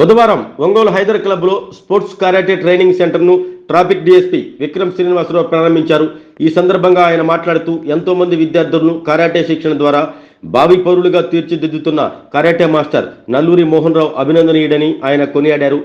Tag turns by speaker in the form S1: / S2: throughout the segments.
S1: బుధవారం ఒంగోలు హైదర్ క్లబ్లో sports karate training సెంటర్ను ట్రాఫిక్ డీఎస్పీ విక్రమ్ శ్రీనివాసరావు ప్రారంభించారు. ఈ సందర్భంగా ఆయన మాట్లాడుతూ ఎంతో మంది విద్యార్థులను కరాటే శిక్షణ ద్వారా భావి పౌరులుగా తీర్చిదిద్దుతున్న కరాటే మాస్టర్ నల్లూరి మోహన్ రావు అభినందనీయుడని ఆయన కొనియాడారు.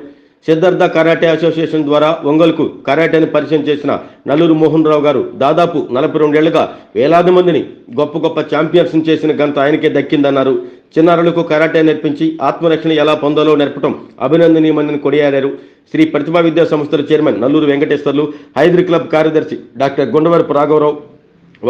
S1: సిద్ధార్థ కరాటే అసోసియేషన్ ద్వారా ఒంగోలుకు కరాటేని పరిచయం చేసిన నల్లూరు మోహన్ రావు గారు దాదాపు నలభై రెండేళ్ళుగా వేలాది మందిని గొప్ప గొప్ప ఛాంపియన్స్ చేసిన ఘనత ఆయనకే దక్కిందన్నారు. చిన్నారులకు కరాటే నేర్పించి ఆత్మరక్షణ ఎలా పొందాలో నేర్పటం అభినందనీయమని కొనియాడారు. శ్రీ ప్రతిభా విద్యా సంస్థల చైర్మన్ నల్లూరు వెంకటేశ్వర్లు హైదర్ క్లబ్ కార్యదర్శి డాక్టర్ గుండవరపు రాఘవరావు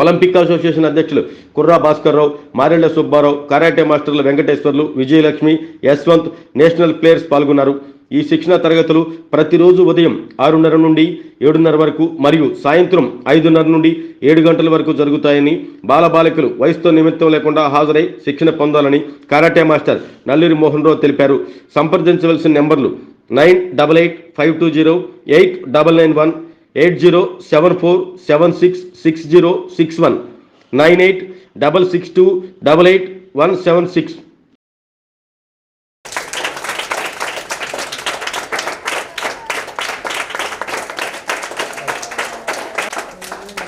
S1: ఒలింపిక్ అసోసియేషన్ అధ్యక్షులు కుర్రా భాస్కర్ రావు మారెళ్ళ సుబ్బారావు కరాటే మాస్టర్లు వెంకటేశ్వర్లు విజయలక్ష్మి యశ్వంత్ నేషనల్ ప్లేయర్స్ పాల్గొన్నారు. ఈ శిక్షణ తరగతులు ప్రతిరోజు ఉదయం ఆరున్నర నుండి ఏడున్నర వరకు మరియు సాయంత్రం ఐదున్నర నుండి ఏడు గంటల వరకు జరుగుతాయని బాలబాలికలు వయసుతో నిమిత్తం లేకుండా హాజరై శిక్షణ పొందాలని కరాటే మాస్టర్ నల్లూరి మోహన్ రావు తెలిపారు. సంప్రదించవలసిన నెంబర్లు nine double eight five two zero eight double nine one eight zero seven four seven six six zero six one nine eight double six two double eight one seven six.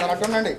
S2: Sir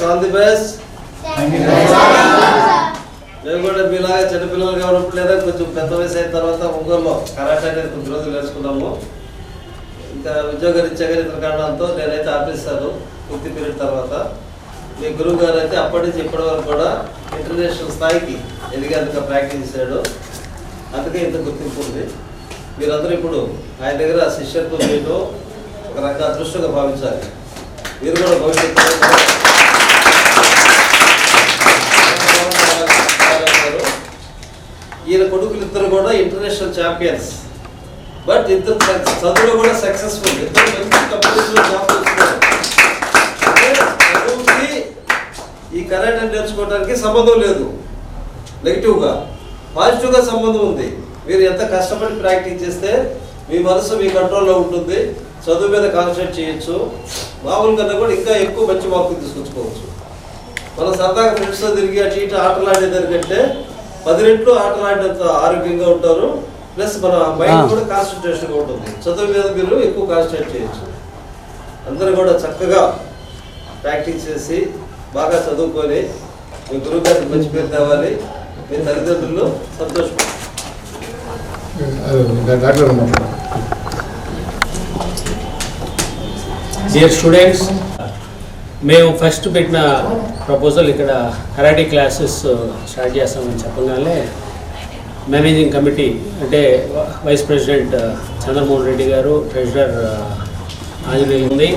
S3: students all the best మేము కూడా మీలాగా చిన్నపిల్లలుగా ఉన్నప్పుడు లేదా కొంచెం పెద్ద వయసు అయిన తర్వాత ఒంగోలులో కరాటే అనేది కొద్ది రోజులు నేర్చుకున్నాము ఇంకా ఉద్యోగ రీత్యా ఇతర కారణాలతో నేనైతే ఆపేస్తాను పూర్తి పీరియడ్ తర్వాత మీ గురువు గారు అయితే అప్పటి నుంచి ఇప్పటి వరకు కూడా ఇంటర్నేషనల్ స్థాయికి ఎదిగేందుకు ప్రాక్టీస్ చేశాడు. అందుకే ఇంత గుర్తింపు ఉంది. మీరందరూ ఇప్పుడు ఆయన దగ్గర శిష్యత్వం చేయడం ఒక రకంగా అదృష్టంగా భావించాలి. మీరు కూడా భవిష్యత్తులో ఈయన కొడుకులు ఇద్దరు కూడా ఇంటర్నేషనల్ ఛాంపియన్స్. బట్ ఇద్దరు చదువులో కూడా సక్సెస్ఫుల్. ఇద్దరు మంచి కంపెనీస్లో జాబ్ చదువుకి ఈ కరాటే నేర్చుకోవడానికి సంబంధం లేదు. నెగిటివ్గా పాజిటివ్గా సంబంధం ఉంది. మీరు ఎంత కష్టపడి ప్రాక్టీస్ చేస్తే మీ మనసు మీ కంట్రోల్లో ఉంటుంది. చదువు మీద కాన్సన్ట్రేట్ చేయొచ్చు. మామూలు కన్నా కూడా ఇంకా ఎక్కువ మంచి మార్కులు తీసుకొచ్చుకోవచ్చు. మనం సరదాగా ఫ్రెండ్స్తో తిరిగి అటు ఇటు ఆటలు ఆడేదానికంటే పది రెట్లు ఆటలు ఆడినంత ఆరోగ్యంగా ఉంటారు. ప్లస్ మన మైండ్ కూడా కాన్సన్ట్రేషన్గా ఉంటుంది. చదువు మీద మీరు ఎక్కువ కాన్సన్ట్రేట్ చేయొచ్చు. అందరూ కూడా చక్కగా ప్రాక్టీస్ చేసి బాగా చదువుకొని మీ గురువు గారికి మంచి పేరు తేవాలి. మీ తల్లిదండ్రులు
S2: డాక్టర్
S4: డియర్ స్టూడెంట్స్ మేము ఫస్ట్ పెట్టిన ప్రపోజల్ ఇక్కడ కరాటీ క్లాసెస్ స్టార్ట్ చేస్తామని చెప్పగానే మేనేజింగ్ కమిటీ అంటే vice president uh, Chandramohan Reddy గారు ట్రెజరర్ uh, ఆంజనేయులు ఉంది.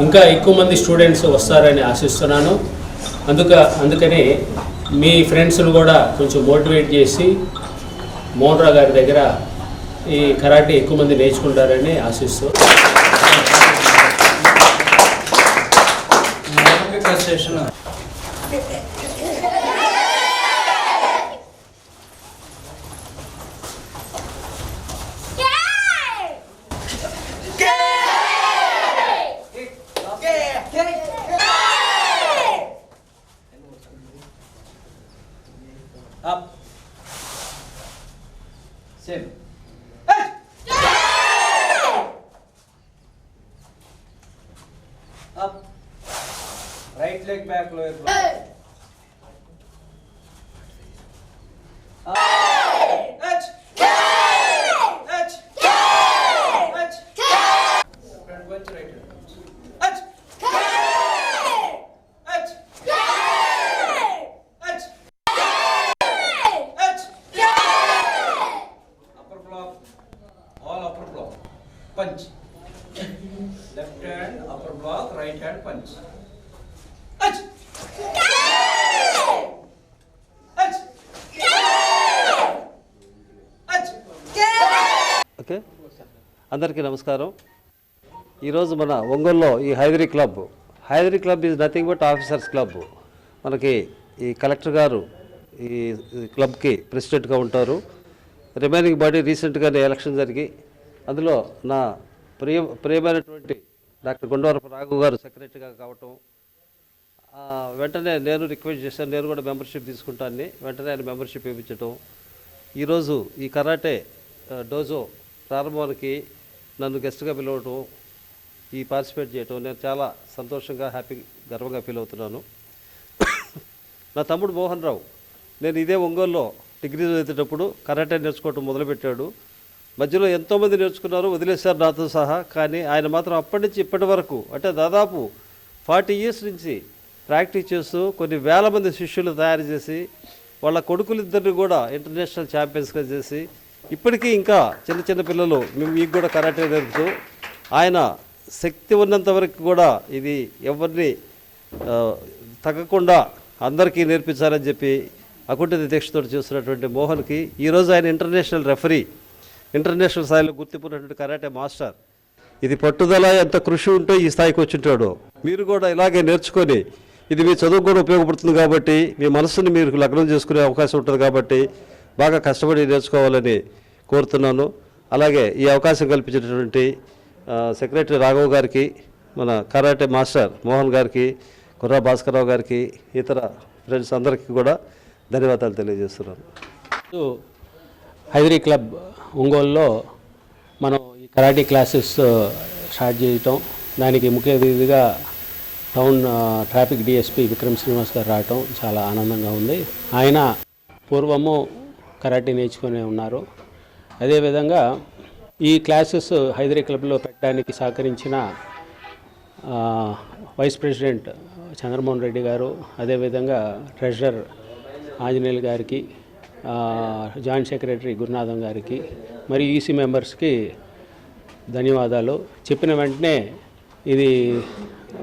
S4: ఇంకా ఎక్కువ మంది స్టూడెంట్స్ వస్తారని ఆశిస్తున్నాను. అందుక అందుకని మీ ఫ్రెండ్స్ను కూడా కొంచెం మోటివేట్ చేసి మోహన్ గారి దగ్గర ఈ కరాటే ఎక్కువ మంది నేర్చుకుంటారని ఆశిస్తూ
S3: अब राइट लेग बैक लोअर అందరికీ నమస్కారం. ఈరోజు మన ఒంగోలులో ఈ Haidari club Haidari club is nothing but officers club మనకి ఈ కలెక్టర్ గారు ఈ క్లబ్కి ప్రెసిడెంట్గా ఉంటారు. రిమైనింగ్ బాడీ రీసెంట్గానే ఎలక్షన్ జరిగి అందులో నా ప్రియ ప్రియమైనటువంటి డాక్టర్ గుండవరపు రాఘు గారు సెక్రటరీగా కావటం వెంటనే నేను రిక్వెస్ట్ చేశాను నేను కూడా మెంబర్షిప్ తీసుకుంటాను వెంటనే ఆయన మెంబర్షిప్ ఇప్పించడం ఈరోజు ఈ కరాటే డోజో ప్రారంభానికి నన్ను గెస్ట్గా పిలవటం ఈ పార్టిసిపేట్ చేయటం నేను చాలా సంతోషంగా హ్యాపీ గర్వంగా ఫీల్ అవుతున్నాను. నా తమ్ముడు మోహన్ రావు నేను ఇదే ఒంగోలులో డిగ్రీ చదివేటప్పుడు కరాటే నేర్చుకోవటం మొదలుపెట్టాడు. మధ్యలో ఎంతోమంది నేర్చుకున్నారు వదిలేశారు నాతో సహా కానీ ఆయన మాత్రం అప్పటి నుంచి ఇప్పటి వరకు అంటే దాదాపు ఫార్టీ ఇయర్స్ నుంచి ప్రాక్టీస్ చేస్తూ కొన్ని వేల మంది శిష్యులు తయారు చేసి వాళ్ళ కొడుకులిద్దరిని కూడా ఇంటర్నేషనల్ ఛాంపియన్స్గా చేసి ఇప్పటికీ ఇంకా చిన్న చిన్న పిల్లలు మేము మీకు కూడా కరాటే నేర్పుతూ ఆయన శక్తి ఉన్నంత వరకు కూడా ఇది ఎవరిని తగ్గకుండా అందరికీ నేర్పించాలని చెప్పి అకుంఠిత దీక్షతో చేస్తున్నటువంటి మోహన్కి ఈరోజు ఆయన ఇంటర్నేషనల్ రెఫరీ ఇంటర్నేషనల్ స్థాయిలో గుర్తింపున్నటువంటి కరాటే మాస్టర్. ఇది పట్టుదల ఎంత కృషి ఉంటే ఈ స్థాయికి వచ్చింటాడు. మీరు కూడా ఇలాగే నేర్చుకొని ఇది మీ చదువు కూడా ఉపయోగపడుతుంది కాబట్టి మీ మనసుని మీరు లగ్నం చేసుకునే అవకాశం ఉంటుంది కాబట్టి బాగా కష్టపడి నేర్చుకోవాలని కోరుతున్నాను. అలాగే ఈ అవకాశం కల్పించినటువంటి సెక్రటరీ రాఘవ్ గారికి మన కరాటే మాస్టర్ మోహన్ గారికి కుర్రా భాస్కరరావు గారికి ఇతర ఫ్రెండ్స్ అందరికీ కూడా ధన్యవాదాలు తెలియజేస్తున్నాను.
S5: హైదరీ క్లబ్ ఒంగోలులో మనం ఈ కరాటీ క్లాసెస్ స్టార్ట్ చేయటం. దానికి ముఖ్య అతిథిగా town traffic DSP Vikram Srinivas గారు రావటం చాలా ఆనందంగా ఉంది. ఆయన పూర్వము కరాటే నేర్చుకునే ఉన్నారు. అదేవిధంగా ఈ క్లాసెస్ హైదరీ క్లబ్లో పెట్టడానికి సహకరించిన వైస్ ప్రెసిడెంట్ చంద్రమోహన్ రెడ్డి గారు అదేవిధంగా ట్రెజరర్ ఆంజనేయులు గారికి జాయింట్ సెక్రటరీ గురునాథం గారికి మరియు ఈసీ మెంబర్స్కి ధన్యవాదాలు. చెప్పిన వెంటనే ఇది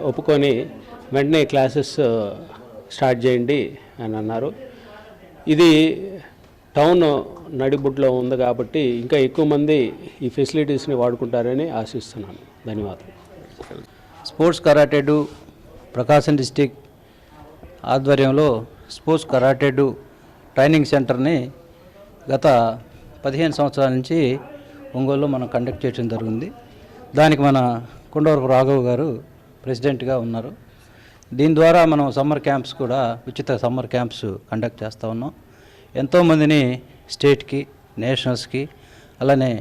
S5: ఒప్పుకొని వెంటనే క్లాసెస్ స్టార్ట్ చేయండి అని అన్నారు. ఇది టౌన్ నడిబుడ్లో ఉంది కాబట్టి ఇంకా ఎక్కువ మంది ఈ ఫెసిలిటీస్ని వాడుకుంటారని ఆశిస్తున్నాను. ధన్యవాదాలు.
S6: Sports karate do Prakasam district ఆధ్వర్యంలో స్పోర్ట్స్ కరాటేడు ట్రైనింగ్ సెంటర్ని గత పదిహేను సంవత్సరాల నుంచి ఒంగోలులో మనం కండక్ట్ చేయడం జరిగింది. దానికి మన కొండవరపు రాఘవ్ గారు ప్రెసిడెంట్గా ఉన్నారు. దీని ద్వారా మనం సమ్మర్ క్యాంప్స్ కూడా ఉచిత సమ్మర్ క్యాంప్స్ కండక్ట్ చేస్తూ ఉన్నాం. ఎంతోమందిని స్టేట్కి నేషనల్స్కి అలానే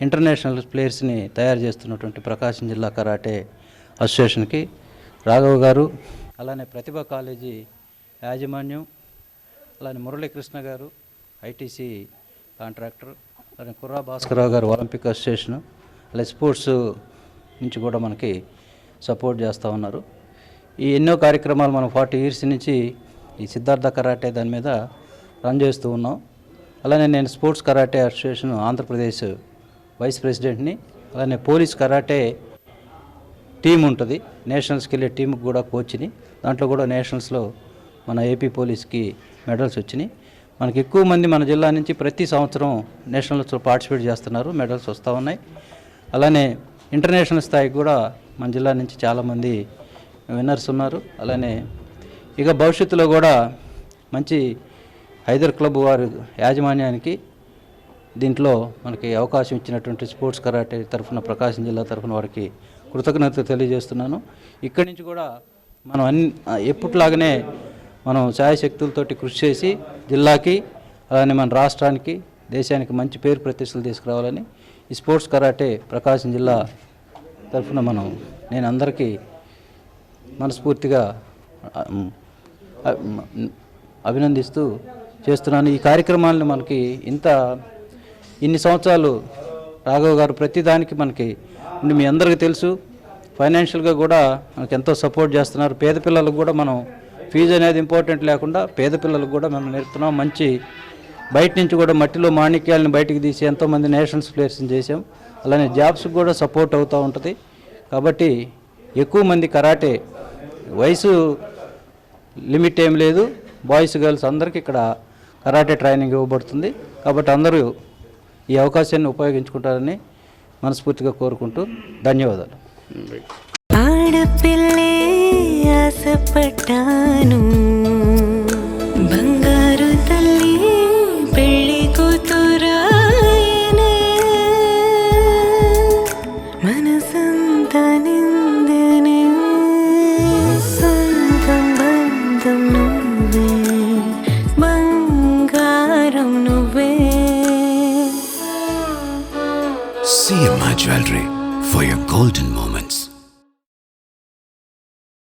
S6: ఇంటర్నేషనల్ ప్లేయర్స్ని తయారు చేస్తున్నటువంటి ప్రకాశం జిల్లా కరాటే అసోసియేషన్కి రాఘవ్ గారు అలానే ప్రతిభ కాలేజీ యాజమాన్యం అలానే మురళీకృష్ణ గారు ఐటీసీ కాంట్రాక్టర్ అలానే కుర్రా భాస్కరరావు గారు ఒలింపిక్ అసోసియేషన్ అలాగే స్పోర్ట్స్ నుంచి కూడా మనకి సపోర్ట్ చేస్తూ ఉన్నారు. ఈ ఎన్నో కార్యక్రమాలు మనం ఫార్టీ ఇయర్స్ నుంచి ఈ సిద్ధార్థ కరాటే దాని మీద రన్ చేస్తూ ఉన్నాం. అలానే నేను sports karate association Andhra Pradesh vice ప్రెసిడెంట్ని అలానే పోలీస్ కరాటే టీం ఉంటుంది. నేషనల్స్కి వెళ్ళే టీంకి కూడా కోచ్ని. దాంట్లో కూడా నేషనల్స్లో మన ఏపీ పోలీస్కి మెడల్స్ వచ్చినాయి. మనకి ఎక్కువ మంది మన జిల్లా నుంచి ప్రతి సంవత్సరం నేషనల్స్లో పార్టిసిపేట్ చేస్తున్నారు. మెడల్స్ వస్తూ ఉన్నాయి. అలానే ఇంటర్నేషనల్ స్థాయికి కూడా మన జిల్లా నుంచి చాలామంది విన్నర్స్ ఉన్నారు. అలానే ఇక భవిష్యత్తులో కూడా మంచి హైదర్ క్లబ్ వారి యాజమాన్యానికి దీంట్లో మనకి అవకాశం ఇచ్చినటువంటి స్పోర్ట్స్ కరాటే తరఫున ప్రకాశం జిల్లా తరఫున వారికి కృతజ్ఞత తెలియజేస్తున్నాను. ఇక్కడి నుంచి కూడా మనం అన్ని ఎప్పట్లాగానే మనం శాయశక్తులతోటి కృషి చేసి జిల్లాకి అలానే మన రాష్ట్రానికి దేశానికి మంచి పేరు ప్రతిష్టలు తీసుకురావాలని ఈ స్పోర్ట్స్ కరాటే ప్రకాశం జిల్లా తరఫున మనం నేను అందరికీ మనస్ఫూర్తిగా అభినందిస్తూ చేస్తున్నాను. ఈ కార్యక్రమాలను మనకి ఇంత ఇన్ని సంవత్సరాలు రాఘవ్ గారు ప్రతిదానికి మనకి మీ అందరికీ తెలుసు. ఫైనాన్షియల్గా కూడా మనకి ఎంతో సపోర్ట్ చేస్తున్నారు. పేద పిల్లలకు కూడా మనం ఫీజు అనేది ఇంపార్టెంట్ లేకుండా పేద పిల్లలకు కూడా మనం నేర్పుతున్నాం. మంచి బయట నుంచి కూడా మట్టిలో మాణిక్యాలను బయటికి తీసి ఎంతోమంది నేషనల్స్ ప్లేయర్స్ని చేసాం అలానే జాబ్స్కి కూడా సపోర్ట్ అవుతూ ఉంటుంది. కాబట్టి ఎక్కువ మంది కరాటే వయసు లిమిట్ ఏం లేదు. బాయ్స్ గర్ల్స్ అందరికీ ఇక్కడ కరాటే ట్రైనింగ్ ఇవ్వబడుతుంది. కాబట్టి అందరూ ఈ అవకాశాన్ని ఉపయోగించుకుంటారని మనస్ఫూర్తిగా కోరుకుంటూ ధన్యవాదాలు.
S7: ఆడపిల్లే ఆశపడ్డాను.